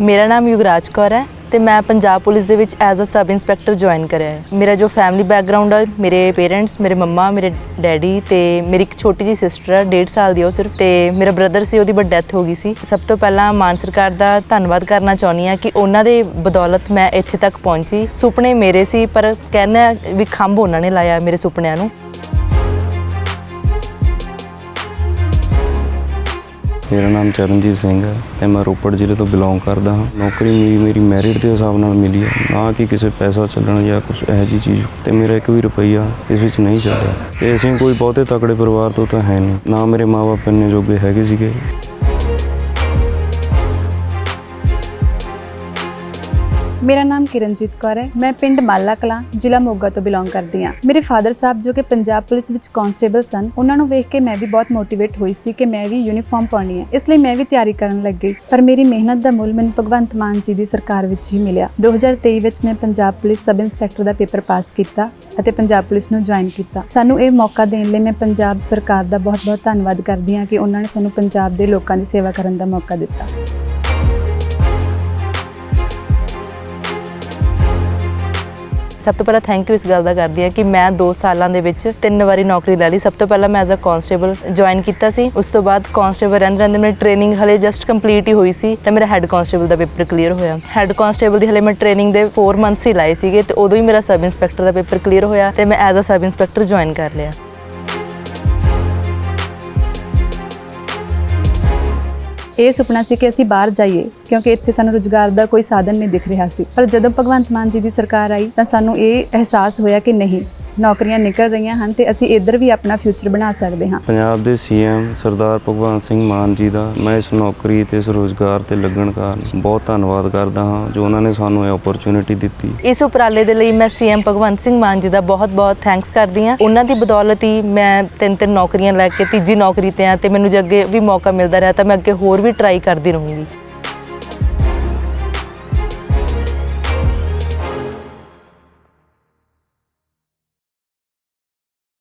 ਮੇਰਾ ਨਾਮ ਯੁਗਰਾਜ ਕੌਰ ਹੈ ਤੇ ਮੈਂ ਪੰਜਾਬ ਪੁਲਿਸ ਦੇ ਵਿੱਚ ਐਜ਼ ਅ ਸਬ ਇੰਸਪੈਕਟਰ ਜੁਆਇਨ ਕਰਿਆ ਹੈ। ਮੇਰਾ ਜੋ ਫੈਮਿਲੀ ਬੈਕਗ੍ਰਾਉਂਡ ਹੈ ਮੇਰੇ ਪੇਰੈਂਟਸ ਮੇਰੇ ਮੰਮਾ, ਮੇਰੇ ਡੈਡੀ ਤੇ ਮੇਰੀ ਇੱਕ ਛੋਟੀ ਜੀ ਸਿਸਟਰ ਹੈ 1.5 ਸਾਲ ਦੀ ਉਹ ਸਿਰਫ ਤੇ ਮੇਰਾ ਬ੍ਰਦਰ ਸੀ, ਉਹਦੀ ਬਟ ਡੈਥ ਹੋ ਗਈ ਸੀ। ਸਭ ਤੋਂ ਪਹਿਲਾਂ ਮਾਨ ਸਰਕਾਰ ਦਾ ਧੰਨਵਾਦ ਕਰਨਾ ਚਾਹੁੰਦੀ ਹਾਂ ਕਿ ਉਹਨਾਂ ਦੇ ਬਦੌਲਤ ਮੈਂ ਇੱਥੇ ਤੱਕ ਪਹੁੰਚੀ। ਸੁਪਨੇ ਮੇਰੇ ਸੀ, ਪਰ ਕਹਿੰਦਾ ਵੀ ਖੰਭ ਉਹਨਾਂ ਨੇ ਲਾਇਆ ਮੇਰੇ ਸੁਪਨਿਆਂ ਨੂੰ। ਮੇਰਾ ਨਾਮ ਚਰਨਜੀਤ ਸਿੰਘ ਹੈ ਤੇ ਮੈਂ ਰੋਪੜ ਜ਼ਿਲ੍ਹੇ ਤੋਂ ਬਿਲੋਂਗ ਕਰਦਾ ਹਾਂ। ਨੌਕਰੀ ਮੇਰੀ ਮੇਰੀ ਮੈਰਿਟ ਦੇ ਹਿਸਾਬ ਨਾਲ ਮਿਲੀ ਹੈ। ਨਾ ਕਿ ਕਿਸੇ ਪੈਸਾ ਚੱਲਣ ਜਾਂ ਕੁਝ ਇਹੋ ਜਿਹੀ ਚੀਜ਼। ਤੇ ਮੇਰਾ ਇੱਕ ਵੀ ਰੁਪਈਆ ਇਸ ਵਿੱਚ ਨਹੀਂ ਚੱਲਿਆ। ਤੇ ਅਸੀਂ ਕੋਈ ਬਹੁਤੇ ਤਕੜੇ ਪਰਿਵਾਰ ਤੋਂ ਤਾਂ ਹੈ ਨਹੀਂ। ਨਾ ਮੇਰੇ ਮਾਪੇ ਇੰਨੇ ਜੋਗੇ ਹੈਗੇ ਸੀਗੇ। ਮੇਰਾ ਨਾਮ ਕਿਰਨਜੀਤ ਕੌਰ ਹੈ। ਮੈਂ ਪਿੰਡ ਮਾਲਾ ਕਲਾਂ ਜ਼ਿਲ੍ਹਾ ਮੋਗਾ ਤੋਂ ਬਿਲੋਂਗ ਕਰਦੀ ਹਾਂ। ਮੇਰੇ ਫਾਦਰ ਸਾਹਿਬ ਜੋ ਕਿ ਪੰਜਾਬ ਪੁਲਿਸ ਵਿੱਚ ਕਾਂਸਟੇਬਲ ਸਨ ਉਹਨਾਂ ਨੂੰ ਵੇਖ ਕੇ ਮੈਂ ਵੀ ਬਹੁਤ ਮੋਟੀਵੇਟ ਹੋਈ ਸੀ ਕਿ ਮੈਂ ਵੀ ਯੂਨੀਫਾਰਮ ਪਾਉਣੀ ਹੈ। ਇਸ ਲਈ ਮੈਂ ਵੀ ਤਿਆਰੀ ਕਰਨ ਲੱਗੀ। ਪਰ ਮੇਰੀ ਮਿਹਨਤ ਦਾ ਮੁੱਲ ਮੈਨੂੰ ਭਗਵੰਤ ਮਾਨ ਜੀ ਦੀ ਸਰਕਾਰ ਵਿੱਚ ਹੀ ਮਿਲਿਆ। 2023 ਵਿੱਚ ਮੈਂ ਪੰਜਾਬ ਪੁਲਿਸ ਸਬ ਇੰਸਪੈਕਟਰ ਦਾ ਪੇਪਰ ਪਾਸ ਕੀਤਾ ਅਤੇ ਪੰਜਾਬ ਪੁਲਿਸ ਨੂੰ ਜੁਆਇਨ ਕੀਤਾ। ਸਾਨੂੰ ਇਹ ਮੌਕਾ ਦੇਣ ਲਈ ਮੈਂ ਪੰਜਾਬ ਸਰਕਾਰ ਦਾ ਬਹੁਤ-ਬਹੁਤ ਧੰਨਵਾਦ ਕਰਦੀ ਹਾਂ ਕਿ ਉਹਨਾਂ ਨੇ ਸਾਨੂੰ ਪੰਜਾਬ ਦੇ ਲੋਕਾਂ ਦੀ ਸੇਵਾ ਕਰਨ ਦਾ ਮੌਕਾ ਦਿੱਤਾ। ਸਭ ਤੋਂ ਪਹਿਲਾਂ ਥੈਂਕ ਯੂ ਇਸ ਗੱਲ ਦਾ ਕਰਦੀ ਹਾਂ ਕਿ ਮੈਂ 2 ਸਾਲਾਂ ਦੇ ਵਿੱਚ ਤਿੰਨ ਵਾਰੀ ਨੌਕਰੀ ਲੈ ਲਈ। ਸਭ ਤੋਂ ਪਹਿਲਾਂ ਮੈਂ ਐਜ਼ ਅ ਕਾਂਸਟੇਬਲ ਜੁਆਇਨ ਕੀਤਾ ਸੀ। ਉਸ ਤੋਂ ਬਾਅਦ ਕਾਂਸਟੇਬਲ ਰਹਿੰਦੇ ਰਹਿੰਦੇ ਮੇਰੀ ਟ੍ਰੇਨਿੰਗ ਹਲੇ ਜਸਟ ਕੰਪਲੀਟ ਹੀ ਹੋਈ ਸੀ ਤੇ ਮੇਰਾ ਹੈੱਡ ਕਾਂਸਟੇਬਲ ਦਾ ਪੇਪਰ ਕਲੀਅਰ ਹੋਇਆ। ਹੈੱਡ ਕਾਂਸਟੇਬਲ ਦੀ ਹਲੇ ਮੈਂ ਟ੍ਰੇਨਿੰਗ ਦੇ 4 ਮੰਥਸ ਹੀ ਲਾਏ ਸੀਗੇ ਤੇ ਉਦੋਂ ਹੀ ਮੇਰਾ ਸਬ ਇੰਸਪੈਕਟਰ ਦਾ ਪੇਪਰ ਕਲੀਅਰ ਹੋਇਆ ਤੇ ਮੈਂ ਐਜ਼ ਅ ਸਬ ਇੰਸਪੈਕਟਰ ਜੁਆਇਨ ਕਰ ਲਿਆ। ਇਹ ਸੁਪਨਾ ਸੀ ਕਿ ਅਸੀਂ ਬਾਹਰ ਜਾਈਏ, ਕਿਉਂਕਿ ਇੱਥੇ ਸਾਨੂੰ ਰੁਜ਼ਗਾਰ ਦਾ ਕੋਈ ਸਾਧਨ ਨਹੀਂ ਦਿਖ ਰਿਹਾ ਸੀ। ਪਰ ਜਦੋਂ ਭਗਵੰਤ ਮਾਨ ਜੀ ਦੀ ਸਰਕਾਰ ਆਈ ਤਾਂ ਸਾਨੂੰ ਇਹ ਅਹਿਸਾਸ ਹੋਇਆ ਕਿ ਨਹੀਂ ਨੌਕਰੀਆਂ ਨਿਕਲ ਰਹੀਆਂ ਹਨ ਤੇ ਅਸੀਂ ਇੱਧਰ ਵੀ ਆਪਣਾ ਫਿਊਚਰ ਬਣਾ ਸਕਦੇ ਹਾਂ। ਪੰਜਾਬ ਦੇ ਸੀਐਮ ਸਰਦਾਰ ਭਗਵੰਤ ਸਿੰਘ ਮਾਨ ਜੀ ਦਾ ਮੈਂ ਇਸ ਨੌਕਰੀ ਤੇ ਇਸ ਰੋਜ਼ਗਾਰ ਤੇ ਲੱਗਣ ਕਾਰਨ ਬਹੁਤ ਧੰਨਵਾਦ ਕਰਦਾ ਹਾਂ ਜੋ ਉਹਨਾਂ ਨੇ ਸਾਨੂੰ ਇਹ ਓਪਰਚੁਨਿਟੀ ਦਿੱਤੀ। ਇਸ ਉਪਰਾਲੇ ਦੇ ਲਈ ਮੈਂ ਸੀਐਮ ਭਗਵੰਤ ਸਿੰਘ ਮਾਨ ਜੀ ਦਾ ਬਹੁਤ-ਬਹੁਤ ਥੈਂਕਸ ਕਰਦੀ ਹਾਂ। ਉਹਨਾਂ ਦੀ ਬਦੌਲਤ ਹੀ ਮੈਂ ਤਿੰਨ-ਤਿੰਨ ਨੌਕਰੀਆਂ ਲੈ ਕੇ ਤੀਜੀ ਨੌਕਰੀ ਤੇ ਆ ਤੇ ਮੈਨੂੰ ਜੇ ਅੱਗੇ ਵੀ ਮੌਕਾ ਮਿਲਦਾ ਰਿਹਾ ਤਾਂ ਮੈਂ ਅੱਗੇ ਹੋਰ ਵੀ ਟਰਾਈ ਕਰਦੀ ਰਹੂੰਗੀ।